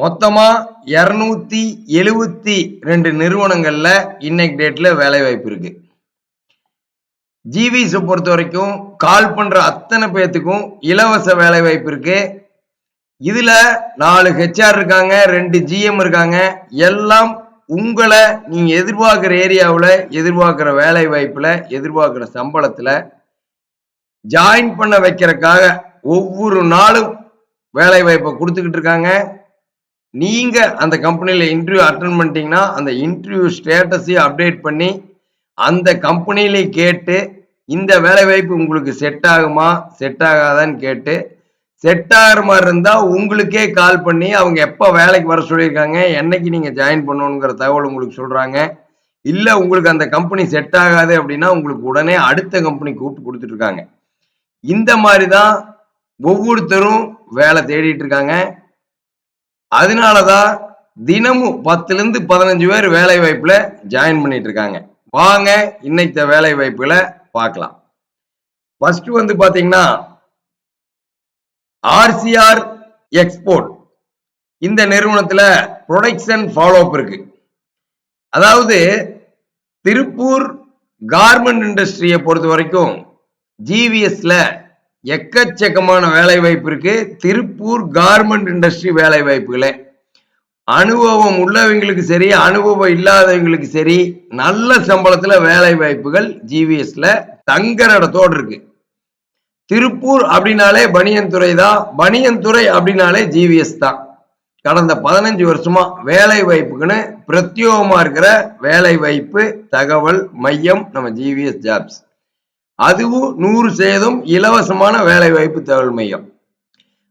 மொத்தமா இருநூத்தி எழுவத்தி ரெண்டு நிறுவனங்கள்ல இன்னைக்கு டேட்ல வேலை வாய்ப்பு இருக்கு. ஜிவிஸை பொறுத்த வரைக்கும் கால் பண்ற அத்தனை பேத்துக்கும் இலவச வேலை வாய்ப்பு இருக்கு. இதுல நாலு ஹெச்ஆர் இருக்காங்க ரெண்டு ஜிஎம் இருக்காங்க. எல்லாம் உங்களை நீங்க எதிர்பார்க்கிற ஏரியாவில் எதிர்பார்க்கிற வேலை வாய்ப்புல எதிர்பார்க்கிற சம்பளத்துல ஜாயின் பண்ண வைக்கிறதுக்காக ஒவ்வொரு நாளும் வேலை வாய்ப்பை கொடுத்துக்கிட்டு இருக்காங்க. நீங்க அந்த கம்பெனியில இன்டர்வியூ அட்டன் பண்ணிட்டீங்கன்னா அந்த இன்டர்வியூ ஸ்டேட்டஸையும் அப்டேட் பண்ணி அந்த கம்பெனியில கேட்டு இந்த வேலை வாய்ப்பு உங்களுக்கு செட் ஆகுமா செட் ஆகாதான்னு கேட்டு செட் ஆகிற மாதிரி இருந்தா உங்களுக்கே கால் பண்ணி அவங்க எப்ப வேலைக்கு வர சொல்லியிருக்காங்க என்னைக்கு நீங்க ஜாயின் பண்ணணுங்கிற தகவல் உங்களுக்கு சொல்றாங்க. இல்ல உங்களுக்கு அந்த கம்பெனி செட் ஆகாது அப்படின்னா உங்களுக்கு உடனே அடுத்த கம்பெனி கூப்பிட்டு கொடுத்துட்டு இருக்காங்க. இந்த மாதிரி தான் ஒவ்வொருத்தரும் வேலை தேடிட்டு இருக்காங்க. அதனாலதான் தினமும் பத்துல இருந்து பதினஞ்சு பேர் வேலை வாய்ப்புல ஜாயின் பண்ணிட்டு இருக்காங்க வாங்க இன்னைக்கு வேலை வாய்ப்புகளை பார்க்கலாம். ஃபர்ஸ்ட் வந்து பாத்தீங்கன்னா ஆர்சிஆர் எக்ஸ்போர்ட் இந்த நிறுவனத்துல ப்ரொடக்ஷன் ஃபாலோஅப் இருக்கு. அதாவது திருப்பூர் கார்மெண்ட் இண்டஸ்ட்ரியை பொறுத்த வரைக்கும் ஜிவிஎஸ்ல எக்கச்சக்கமான வேலை வாய்ப்பு இருக்கு. திருப்பூர் கார்மெண்ட் இண்டஸ்ட்ரி வேலை வாய்ப்புகளே அனுபவம் உள்ளவங்களுக்கு சரி அனுபவம் இல்லாதவங்களுக்கு சரி நல்ல சம்பளத்துல வேலை வாய்ப்புகள் ஜிவிஎஸ்ல தங்குற இடத்தோடு இருக்கு. திருப்பூர் அப்படின்னாலே பனியன் துறை தான். பனியன் துறை அப்படின்னாலே ஜிவிஎஸ் தான். கடந்த பதினஞ்சு வருஷமா வேலை வாய்ப்புக்குன்னு பிரத்யோகமா இருக்கிற வேலை வாய்ப்பு தகவல் மையம் நம்ம ஜிவிஎஸ் ஜாப்ஸ் அதுவும் நூறு சேதம் இலவசமான வேலை வாய்ப்பு தகவல் மையம்.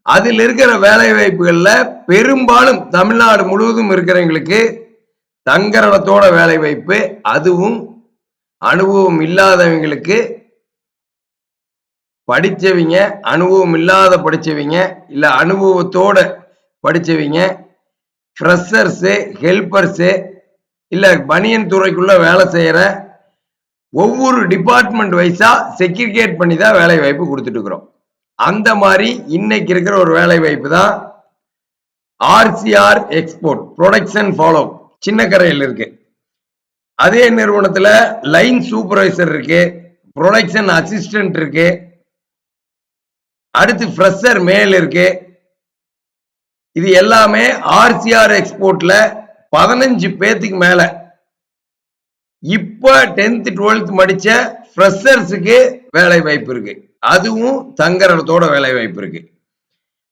அதில் இருக்கிற வேலைவாய்ப்புகளில் பெரும்பாலும் தமிழ்நாடு முழுவதும் இருக்கிறவங்களுக்கு தங்கரணத்தோட வேலை வாய்ப்பு அதுவும் அனுபவம் இல்லாதவங்களுக்கு படித்தவங்க அனுபவம் இல்லாத படித்தவங்க இல்லை அனுபவத்தோட படித்தவங்க ஃப்ரெஷர்ஸு ஹெல்பர்ஸு இல்லை பனியன் துறைக்குள்ளே வேலை செய்கிற ஒவ்வொரு டிபார்ட்மெண்ட் வைஸா செக்ரிகேட் பண்ணி தான் வேலை வாய்ப்பு கொடுத்துட்டு இருக்கிறோம் அந்த மாதிரி இன்னைக்கு இருக்கிற ஒரு வேலை வாய்ப்பு தான் ஆர்சிஆர் எக்ஸ்போர்ட் ப்ரொடக்ஷன் ஃபாலோ சின்ன கரையில் இருக்கு. அதே நிறுவனத்தில் லைன் சூப்பர்வைசர் இருக்கு ப்ரொடக்ஷன் அசிஸ்டன்ட் இருக்கு அடுத்து ஃப்ரெஷர் மேல் இருக்கு. இது எல்லாமே ஆர்சிஆர் எக்ஸ்போர்ட்ல பதினஞ்சு பேத்துக்கு மேலே இப்ப டென்த் டுவெல்த் படிச்ச ஃப்ரெஷர்ஸுக்கு வேலை வாய்ப்பு இருக்கு. அதுவும் தங்கரத்தோட வேலை வாய்ப்பு இருக்கு.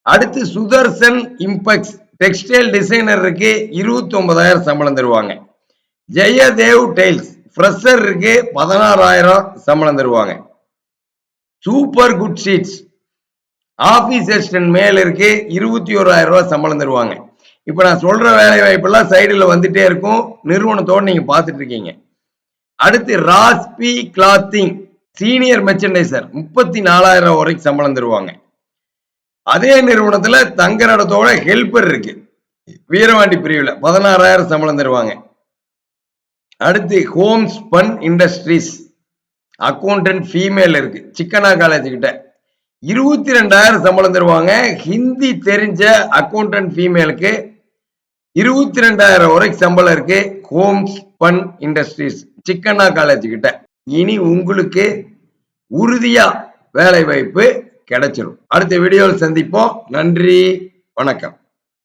அடுத்து சுதர்சன் இம்பெக்ஸ் டெக்ஸ்டைல் டிசைனர் இருபத்தி ஒன்பதாயிரம் சம்பளம் தருவாங்க. ஜெயதேவ் டைல்ஸ் ஃப்ரெஷருக்கு பதினாறாயிரம் சம்பளம் தருவாங்க. Super good sheets office assistant மேலருக்கு இருபத்தி ஓராயிரம் ரூபா சம்பளம் தருவாங்க. இப்போ நான் சொல்ற வேலை வாய்ப்பெல்லாம் சைடில் வந்துட்டே இருக்கும். நிறுவனத்தோடு நீங்கள் பார்த்துட்டு இருக்கீங்க. அடுத்து ராஸ்பி கிளாத்திங் சீனியர் மெர்ச்சன்டைசர் முப்பத்தி நாலாயிரம் வரைக்கும் சம்பளம் தருவாங்க. அதே நிறுவனத்துல தங்கரடத்தோட ஹெல்பர் இருக்கு. வீரவாண்டி பிரிவுல பதினாறாயிரம் சம்பளம் தருவாங்க. அடுத்து Homes Spun Industries accountant female இருக்கு. சிக்கனா காலேஜ் கிட்ட. இருபத்தி ரெண்டாயிரம் சம்பளம் தருவாங்க. ஹிந்தி தெரிஞ்ச அக்கௌண்டன்ட் ஃபீமேலுக்கு இருபத்தி ரெண்டாயிரம் வரைக்கும் சம்பளம் இருக்கு. Home Spun Industries. Chikkanna college கிட்ட இனி உங்களுக்கு உறுதியா வேலை வாய்ப்பு கிடைச்சிடும் அடுத்த வீடியோவில் சந்திப்போம். நன்றி. வணக்கம்.